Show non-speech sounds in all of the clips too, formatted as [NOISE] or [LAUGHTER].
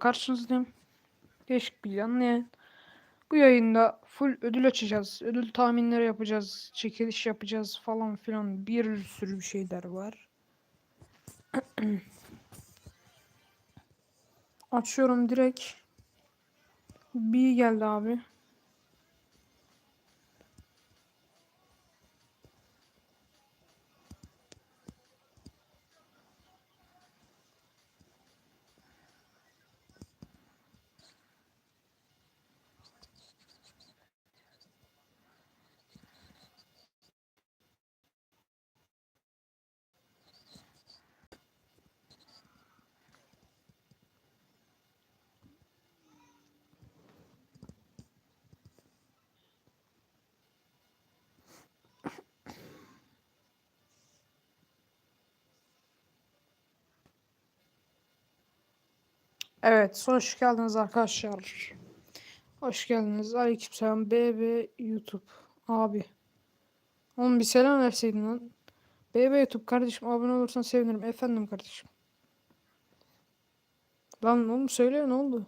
karşınızdayım. Değişik bir yanlayan. Bu yayında full ödül açacağız. Ödül tahminleri yapacağız. Çekiliş yapacağız falan filan. Bir sürü bir şeyler var. [CLEARS THROAT] Açıyorum direkt. Bir geldi abi. Evet, hoş geldiniz arkadaşlar. Hoş geldiniz. Aleykümselam. BB YouTube. Abi. Oğlum bir selam verseydin lan. BB YouTube kardeşim abone olursan sevinirim. Efendim kardeşim. Lan oğlum söyle ne oldu?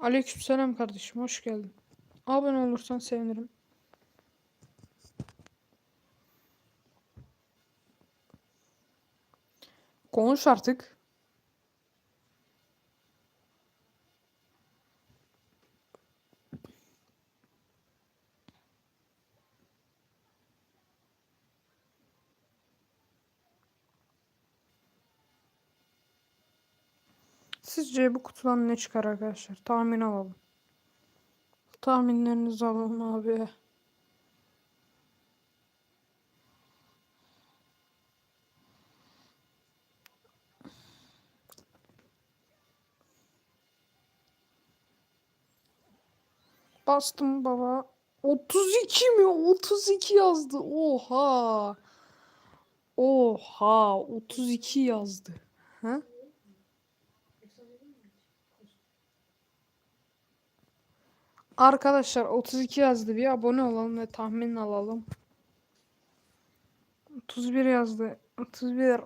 Aleykümselam kardeşim. Hoş geldin. Abone olursan sevinirim. Konuş artık. Sizce bu kutudan ne çıkar arkadaşlar? Tahmin alalım. Tahminlerinizi alalım abi. Bastım baba. 32 mi? 32 yazdı. Oha. Oha. 32 yazdı. Ha? Arkadaşlar 32 yazdı. Bir abone olalım ve tahmin alalım. 31 yazdı. 31.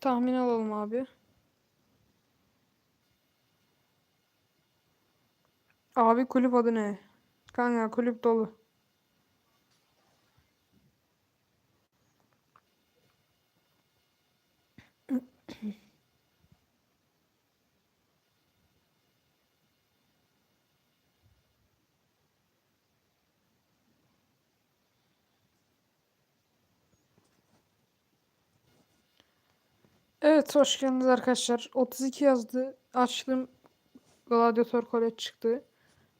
Tahmin alalım abi. Abi kulüp adı ne? Kanka kulüp dolu. Evet hoş geldiniz arkadaşlar. 32 yazdı. Açtım. Gladiator Colette çıktı.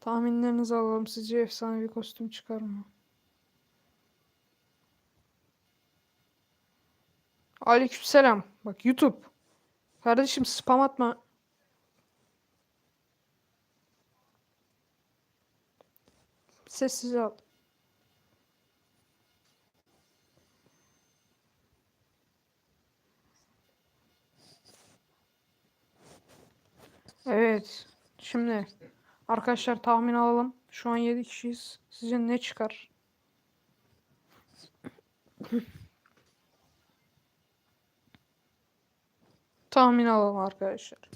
Tahminlerinizi alalım. Sizce efsane bir kostüm çıkar mı? Aleykümselam. Bak YouTube. Kardeşim spam atma. Sessiz al. Evet. Şimdi arkadaşlar tahmin alalım. Şu an 7 kişiyiz. Sizce ne çıkar? [LAUGHS] tahmin alalım arkadaşlar.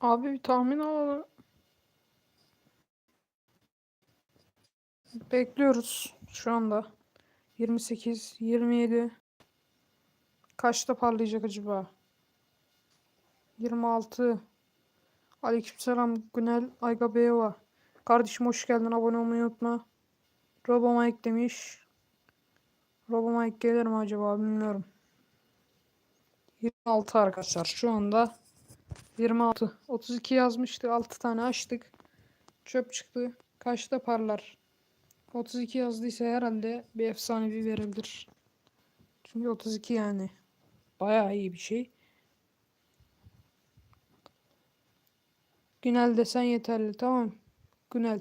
Abi bir tahmin alalım. Bekliyoruz şu anda. 28, 27. Kaçta parlayacak acaba? 26. Aleykümselam Günel Aygabeyova. Kardeşim hoş geldin. Abone olmayı unutma. Robo Mike demiş. Robo Mike gelir mi acaba bilmiyorum. 26 arkadaşlar şu anda 26. 32 yazmıştı. 6 tane açtık. Çöp çıktı. Kaçta parlar? 32 yazdıysa herhalde bir efsanevi verebilir. Çünkü 32 yani. Bayağı iyi bir şey. Günel desen yeterli tamam. Günel.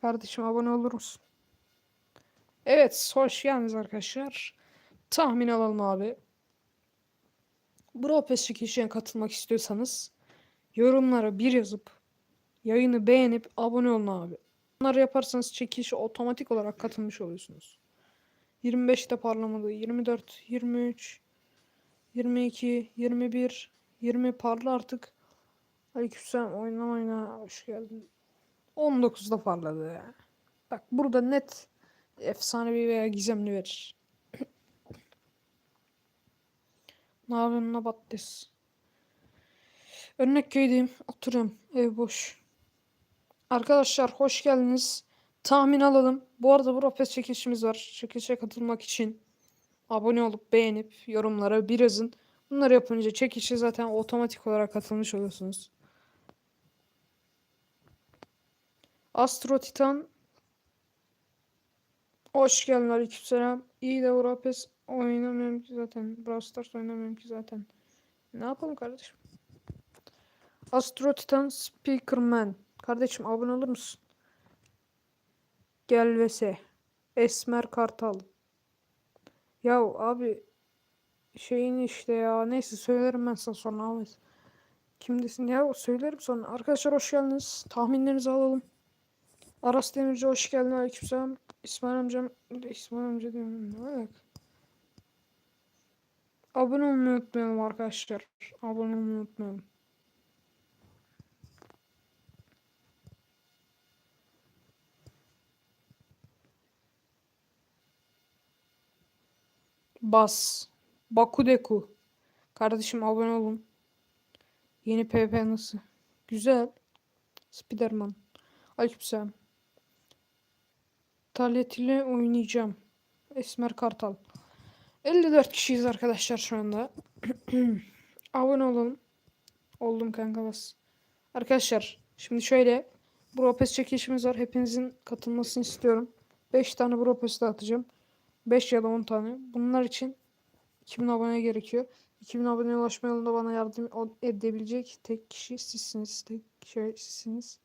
Kardeşim abone olur musun? Evet, hoş geldiniz arkadaşlar. Tahmin alalım abi. Bro Pass çekilişine katılmak istiyorsanız yorumlara bir yazıp yayını beğenip abone olun abi. Bunları yaparsanız çekilişe otomatik olarak katılmış oluyorsunuz. 25'te parlamadı, 24, 23, 22, 21, 20 parla artık. Aleykümselam oyna oyna hoş geldin. 19'da parladı ya. Bak burada net efsanevi veya gizemli verir. ne yapıyorsun Nabattes? Örnek köydeyim. Oturuyorum. Ev boş. Arkadaşlar hoş geldiniz. Tahmin alalım. Bu arada bu Ropes çekilişimiz var. Çekilişe katılmak için abone olup beğenip yorumlara bir yazın. Bunları yapınca çekilişe zaten otomatik olarak katılmış oluyorsunuz. Astro Titan Hoş geldin aleykümselam. İyi de Europes oynamıyorum ki zaten. Brawl Stars oynamıyorum ki zaten. Ne yapalım kardeşim? Astro Titan Speakerman. Kardeşim abone olur musun? Gel vs. Esmer Kartal. Ya abi şeyin işte ya. Neyse söylerim ben sana sonra Ahmet. Kimdesin ya söylerim sonra. Arkadaşlar hoş geldiniz. Tahminlerinizi alalım. Aras Demirci hoş geldin aleykümselam. İsmail amcam İsmail amca diyorum ne alaka? Abone olmayı unutmayalım arkadaşlar. Abone olmayı unutmayalım. Bas. Bakudeku. Kardeşim abone olun. Yeni PP nasıl? Güzel. Spiderman. Aleykümselam. Talet ile oynayacağım. Esmer Kartal. 54 kişiyiz arkadaşlar şu anda. [CLEARS THROAT] Abone olalım. Oldum kanka bas. Arkadaşlar şimdi şöyle Bropes çekişimiz var. Hepinizin katılmasını istiyorum. 5 tane Bropes atacağım. 5 ya da 10 tane. Bunlar için 2000 abone gerekiyor. 2000 aboneye ulaşma yolunda bana yardım edebilecek tek kişi sizsiniz. Tek şey sizsiniz.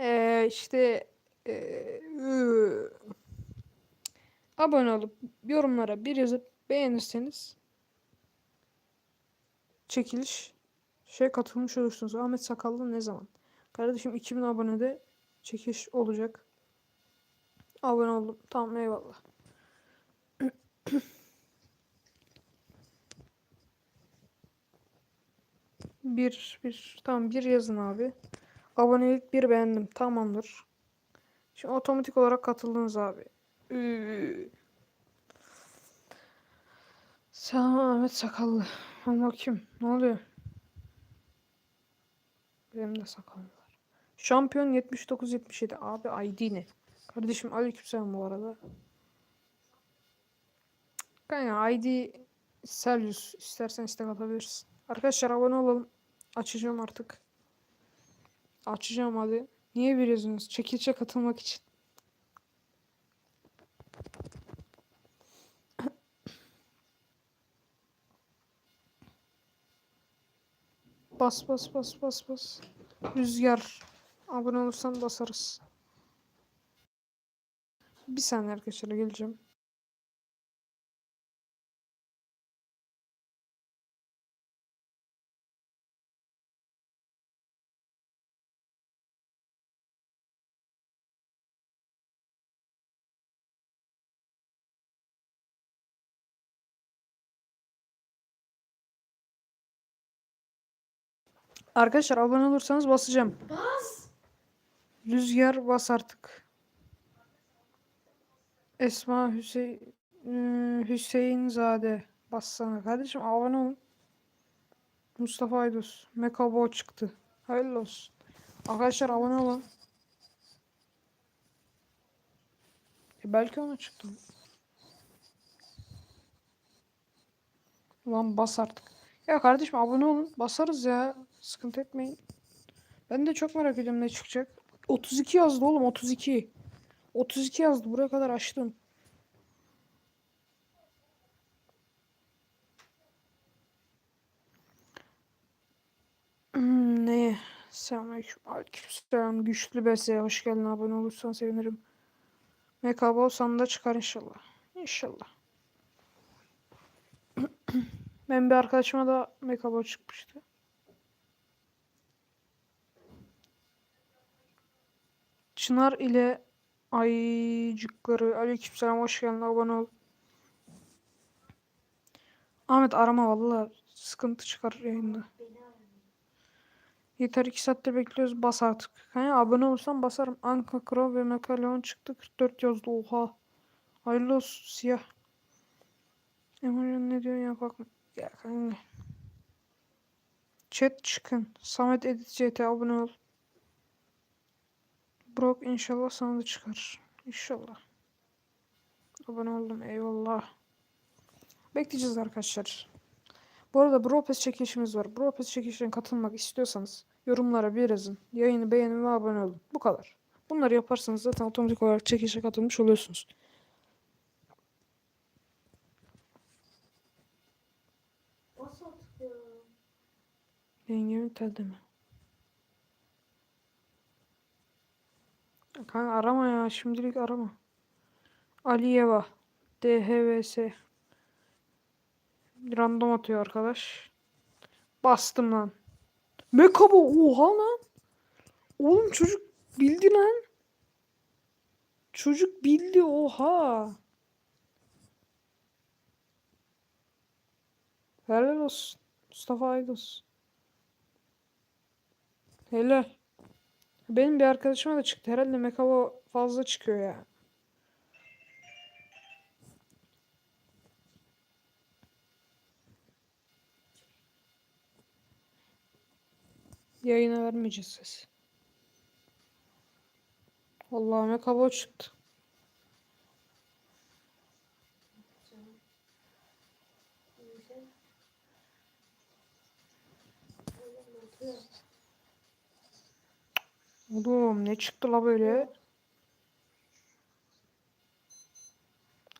Ee, işte ee, abone olup yorumlara bir yazıp beğenirseniz çekiliş şey katılmış olursunuz. Ahmet Sakallı ne zaman? Kardeşim 2000 abonede çekiliş olacak. Abone oldum. Tamam eyvallah. Bir bir tamam bir yazın abi. Abonelik bir beğendim. Tamamdır. Şimdi otomatik olarak katıldınız abi. Selam Ahmet Sakallı. Ama kim? Ne oluyor? Benim de sakalım var. Şampiyon 79-77. Abi ID ne? Kardeşim aleykümselam bu arada. Kanka ID Selius. İstersen istek atabilirsin. Arkadaşlar abone olalım. Açacağım artık. Açacağım hadi. Niye veriyorsunuz? Çekilişe katılmak için. [COUGHS] Bas bas bas bas bas. Rüzgar. Abone olursan basarız. Bir saniye arkadaşlar geleceğim. Arkadaşlar abone olursanız basacağım. Bas. Rüzgar bas artık. Esma Hüseyin ıı, Hüseyin Zade bassana kardeşim abone olun. Mustafa Aydus Mekabo çıktı. Hayırlı olsun. Arkadaşlar abone olun. E belki ona çıktı. Ulan bas artık. Ya kardeşim abone olun. Basarız ya. Sıkıntı etmeyin. Ben de çok merak ediyorum ne çıkacak. 32 yazdı oğlum 32. 32 yazdı buraya kadar açtım. Hmm, ne? Selamünaleyküm. Aleykümselam. Güçlü bese. Hoş geldin. Abone olursan sevinirim. Mekabo sonunda çıkar inşallah. İnşallah. [CLEARS THROAT] Ben bir arkadaşıma da Mekabo çıkmıştı. Çınar ile ayıcıkları. Aleykümselam hoş geldin abone ol. Ahmet arama vallahi sıkıntı çıkar yayında. Yeter 2 saattir bekliyoruz bas artık. Hani abone olursan basarım. Anka Kro ve Mekaleon çıktı 44 yazdı oha. Hayırlı olsun siyah. Emre'nin ne diyor ya bak. Ya kanka. Chat çıkın. Samet Edit CT abone ol. Brock inşallah sana da çıkar. İnşallah. Abone oldum eyvallah. Bekleyeceğiz arkadaşlar. Bu arada Bropes çekilişimiz var. Bropes çekilişine katılmak istiyorsanız yorumlara bir yazın. Yayını beğenin ve abone olun. Bu kadar. Bunları yaparsanız zaten otomatik olarak çekilişe katılmış oluyorsunuz. Nasıl atıyor? Yengemin telde mi? Kanka arama ya. Şimdilik arama. Aliyeva. DHVS. Random atıyor arkadaş. Bastım lan. Mekabo oha lan. Oğlum çocuk bildi lan. Çocuk bildi oha. Helal olsun. Mustafa Aydos. Helal. Benim bir arkadaşıma da çıktı. Herhalde Mekabo fazla çıkıyor ya. Yayına vermeyeceğiz ses. Vallahi Mekabo çıktı. Oğlum ne çıktı la böyle?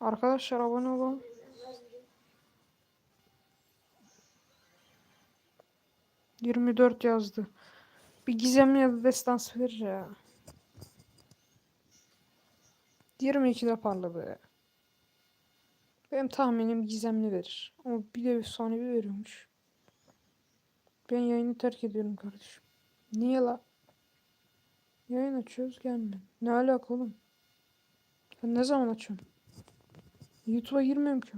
Arkadaşlar abone olun. Yirmi dört yazdı. Bir gizemli ya da destans verir ya. 22'de parladı. Benim tahminim gizemli verir. Ama bir de efsanevi veriyormuş. Ben yayını terk ediyorum kardeşim. Niye la? Yayın açıyoruz gelme. Ne alaka oğlum? Ben ne zaman açıyorum? YouTube'a girmiyorum ki.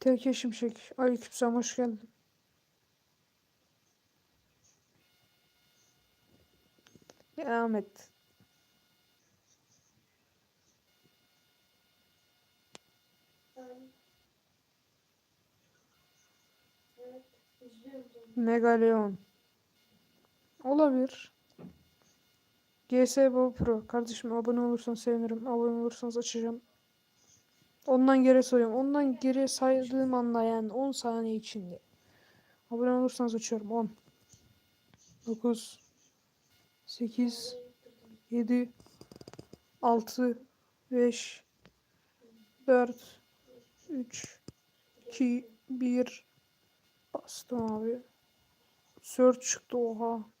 Terke Şimşek. Aleykümselam hoş geldin. İzliyorum seni. Megaleon. Olabilir. GS Baba Pro. Kardeşim abone olursan sevinirim. Abone olursanız açacağım. Ondan geri sayıyorum. Ondan geri saydığım anda yani 10 saniye içinde. Abone olursanız açıyorum. 10 9 8 7 6 5 4 3 2 1 Bastım abi. Search çıktı oha.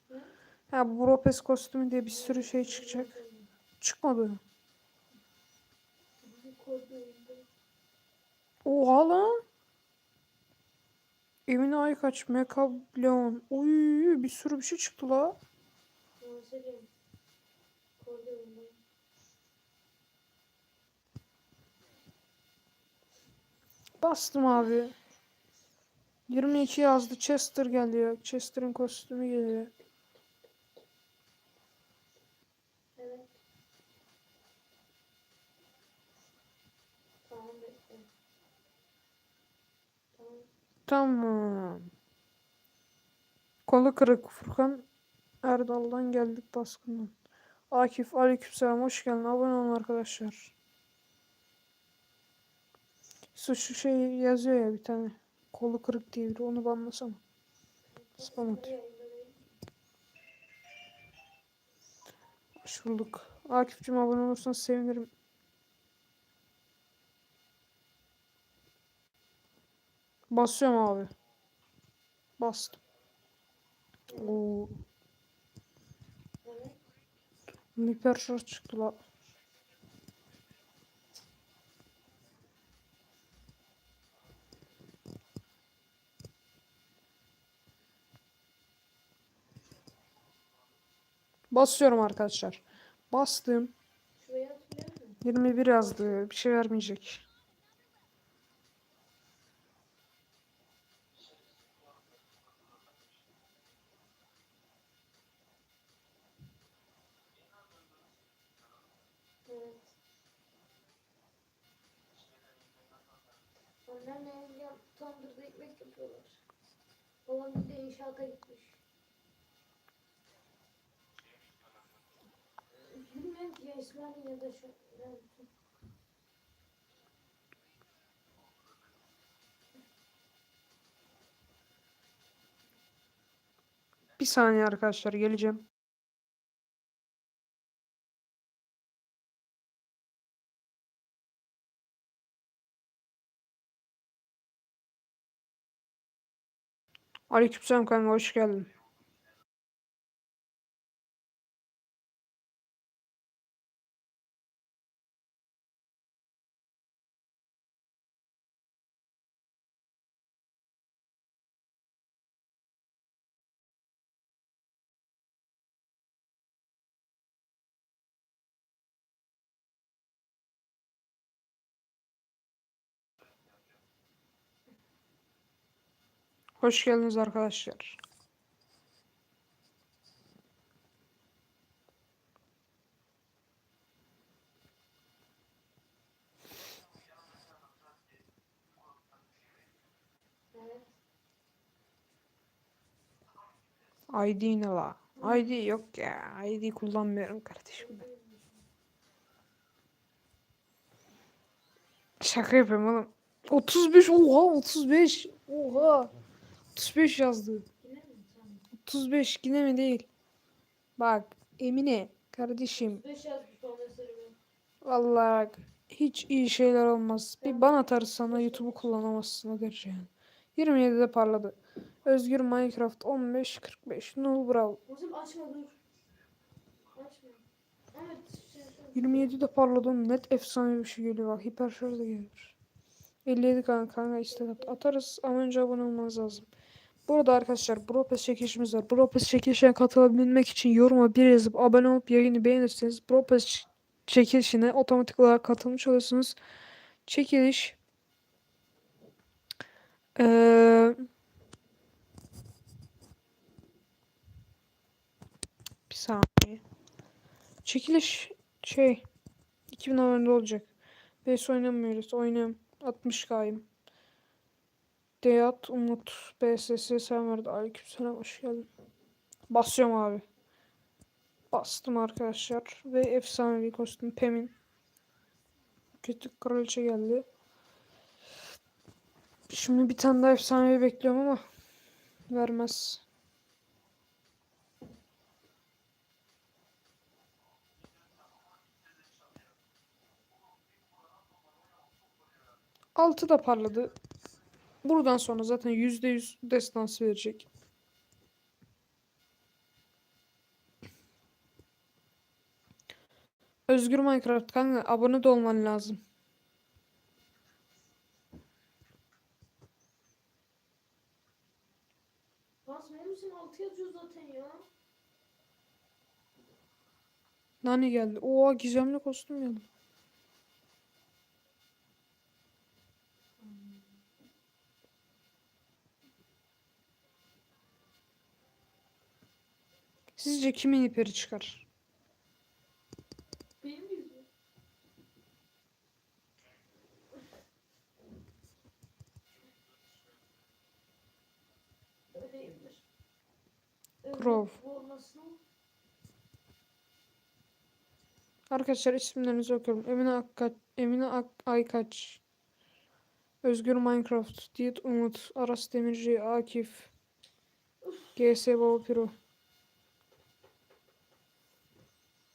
Ha bu Ropes kostümü diye bir sürü şey çıkacak. Çıkmadı. Oha lan. Emine Aykaç, Mecha Leon. Oy bir sürü bir şey çıktı la. Bastım abi. 22 yazdı. Chester geliyor. Chester'ın kostümü geliyor. Evet. Tamam bekle. Tamam. Tamam. Kolu kırık Furkan Erdal'dan geldik baskından. Akif Aleykümselam hoş geldin. Abone olun arkadaşlar. Şu, şu şey yazıyor ya bir tane. Kolu kırık diye biri onu banlasana. Spam atıyor. Hoş bulduk. Akif'cim abone olursan sevinirim. Basıyorum abi. Bastım. Oo. Miper şart çıktı la. Basıyorum arkadaşlar. Bastım. 21 yazdı. Bir şey vermeyecek. Annemle yengem tandırda ekmek yapıyorlar. Babam de inşaata gitmiş. Bilmiyorum ki ya İsmail ya da şu... Ben... Bir saniye arkadaşlar geleceğim. Aleykümselam kanka hoş geldin. Hoş geldiniz arkadaşlar. ID ne la? ID yok ya. ID kullanmıyorum kardeşim ben. Şaka yapıyorum oğlum. 35 oha 35 oha 35 yazdı. Yine mi? Tamam. 35 yine mi değil? Bak Emine kardeşim Beş yazmış bana söylüyorum. vallahi bak, hiç iyi şeyler olmaz. Bir ban atarız sana YouTube'u kullanamazsın o derece yani. 27'de parladı. Özgür Minecraft 15 45 Null Brawl Oğlum açma dur. Açma. Evet. Şey, şey. 27'de parladı oğlum. net efsane bir şey geliyor bak hiper şarj da gelir. 57 kanka kanka istek at. atarız ama önce abone olmanız lazım. Burada arkadaşlar Bropes çekilişimiz var. Bropes çekilişine katılabilmek için yoruma bir yazıp abone olup yayını beğenirseniz Bropes çekilişine otomatik olarak katılmış olursunuz. Çekiliş eee bir saniye. Çekiliş şey 2000 abonede olacak. BS oynamıyoruz. Oynayalım. 60 kayım. Deyat Umut BSS sen verdi. Aleykümselam hoş geldin. Basıyorum abi. Bastım arkadaşlar. Ve efsanevi kostüm Pem'in. Kötü kraliçe geldi. Şimdi bir tane daha efsanevi bekliyorum ama vermez. Altı da parladı. Buradan sonra zaten %100 destansı verecek. Özgür Minecraft kanka abone de olman lazım. Basmıyor musun? Altı yazıyor zaten ya. Nani geldi. Oha gizemli kostüm geldi. Sizce kimin iperi çıkar? Benim yüzüm. Öyleyimdir. Öyle Grove. olmasın. Arkadaşlar isimlerinizi okuyorum. Emine Akkaç, Emine Ak Aykaç, Özgür Minecraft, Diyet Umut, Aras Demirci, Akif, GS Baba Piro.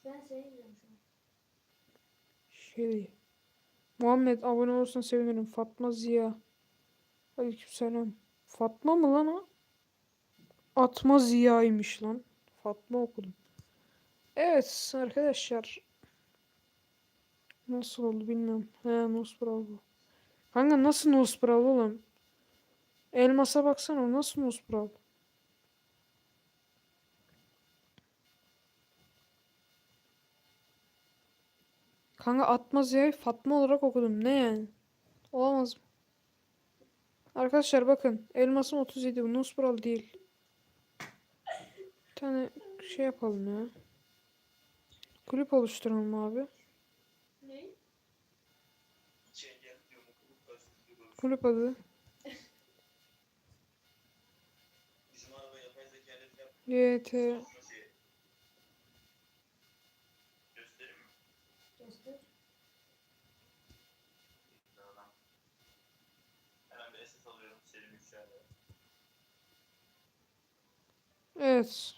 Ben seni izliyorum şu an. Şey Muhammed abone olursan sevinirim. Fatma Ziya. Aleykümselam. Fatma mı lan o? Atma Ziya'ymış lan. Fatma okudum. Evet arkadaşlar. Nasıl oldu bilmiyorum. He Nosbravo. Kanka nasıl Nosbravo oğlum? Elmasa baksana nasıl Nosbravo? Kanka Atmaz ya Fatma olarak okudum. Ne yani? Olamaz mı? Arkadaşlar bakın. Elmasım 37. Bu Nuspral değil. Bir tane şey yapalım ya. Kulüp oluşturalım abi. Ne? Kulüp adı. YT. Evet.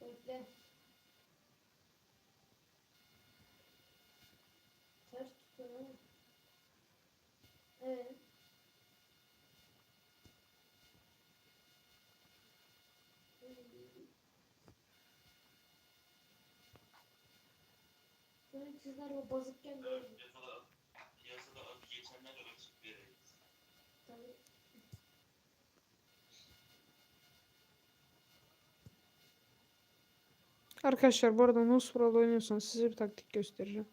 Bekle. Ters ama. Evet. Böyle çizgiler o bazıkken böyle. Arkadaşlar bu arada Nuspral oynuyorsanız size bir taktik göstereceğim.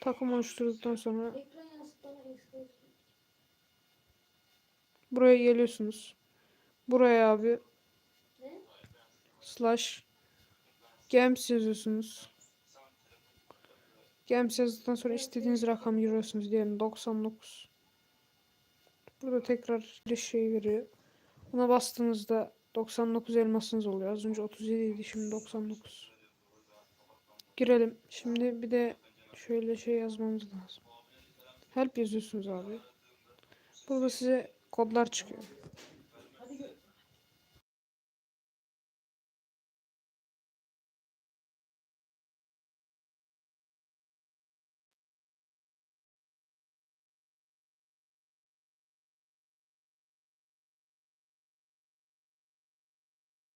Takım oluşturduktan sonra buraya geliyorsunuz. Buraya abi slash games yazıyorsunuz. Games yazdıktan sonra istediğiniz rakamı giriyorsunuz diyelim 99. Burada tekrar bir şey veriyor. Buna bastığınızda 99 elmasınız oluyor. Az önce 37 idi şimdi 99. Girelim. Şimdi bir de şöyle şey yazmamız lazım. Help yazıyorsunuz abi. Burada size kodlar çıkıyor.